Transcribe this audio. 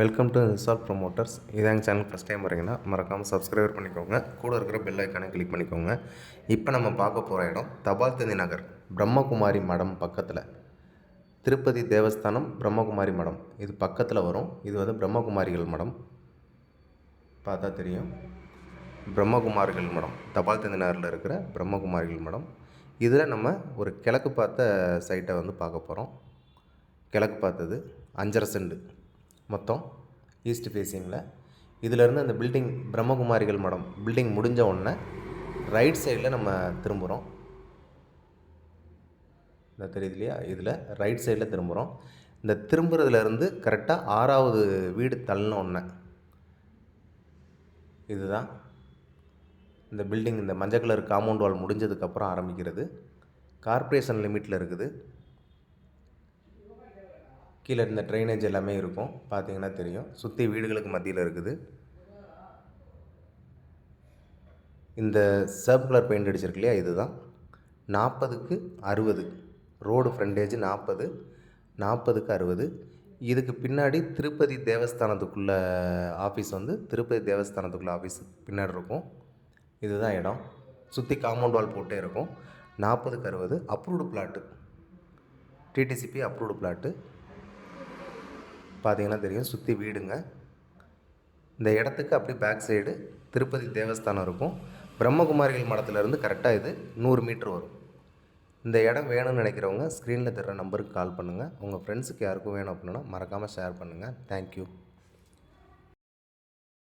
Welcome to resort promoters இதாங்க channel first time வரீங்கன்னா மறக்காமல் சப்ஸ்கிரைபர் பண்ணிக்கோங்க. கூட இருக்கிற பெல் ஐக்கானே கிளிக் பண்ணிக்கோங்க. இப்போ நம்ம பார்க்க போகிற இடம் தபால் தந்தி நகர் பிரம்மகுமாரி மடம் பக்கத்தில். திருப்பதி தேவஸ்தானம் பிரம்மகுமாரி மடம். இது பக்கத்தில் வரும். இது வந்து பிரம்மகுமாரிகள் மடம். பார்த்தா தெரியும். பிரம்மகுமாரிகள் மடம். தபால் தந்தி நகரில் இருக்கிற பிரம்மகுமாரிகள் மடம். இதில் நம்ம ஒரு கிழக்கு பார்த்த சைட்டை வந்து பார்க்க போகிறோம் கிழக்கு பார்த்தது அஞ்சரை செண்டு மொத்தம் ஈஸ்ட் ஃபேஸிங்கில் இதிலேருந்து அந்த பில்டிங் பிரம்மகுமாரிகள் மடம் பில்டிங் முடிஞ்ச உடனே ரைட் சைடில் நம்ம திரும்புகிறோம் இந்த தெரியுது இல்லையா? இதில் ரைட் சைடில் திரும்புகிறோம் இந்த திரும்புறதுலேருந்து கரெக்டாக ஆறாவது வீடு தள்ளின ஒன்று இதுதான். இந்த பில்டிங் இந்த மஞ்சள் கலர் காம்பவுண்ட் வால் முடிஞ்சதுக்கப்புறம் ஆரம்பிக்கிறது. கார்ப்பரேஷன் லிமிட்டில் இருக்குது. கீழே இந்த ட்ரைனேஜ் எல்லாமே இருக்கும். பார்த்தீங்கன்னா தெரியும். சுற்றி வீடுகளுக்கு மத்தியில் இருக்குது. இந்த சர்ப் கலர் பெயிண்ட் அடிச்சிருக்கு இல்லையா? இதுதான். நாற்பதுக்கு அறுபது. ரோடு ஃப்ரண்டேஜ் நாற்பது நாற்பதுக்கு அறுபது. இதுக்கு பின்னாடி திருப்பதி தேவஸ்தானத்துக்குள்ள ஆஃபீஸ் வந்து திருப்பதி தேவஸ்தானத்துக்குள்ள ஆஃபீஸ் பின்னாடி இருக்கும். இதுதான் இடம். சுற்றி காம்பவுண்ட் வால் போட்டே இருக்கும். நாற்பதுக்கு அறுபது. Approved plot DTCP approved plot பார்த்தீங்கன்னா தெரியும். சுற்றி வீடுங்க. இந்த இடத்துக்கு அப்படி பேக் சைடு திருப்பதி தேவஸ்தானம் இருக்கும். பிரம்மகுமாரிகள் மடத்துலேருந்து கரெக்டாக இது நூறு மீட்ரு வரும். இந்த இடம் வேணும்னு நினைக்கிறவங்க ஸ்க்ரீனில் தர்ற நம்பருக்கு கால் பண்ணுங்கள் உங்கள் ஃப்ரெண்ட்ஸுக்கு யாருக்கும் வேணும் அப்படின்னா மறக்காமல் ஷேர் பண்ணுங்கள் தேங்க்யூ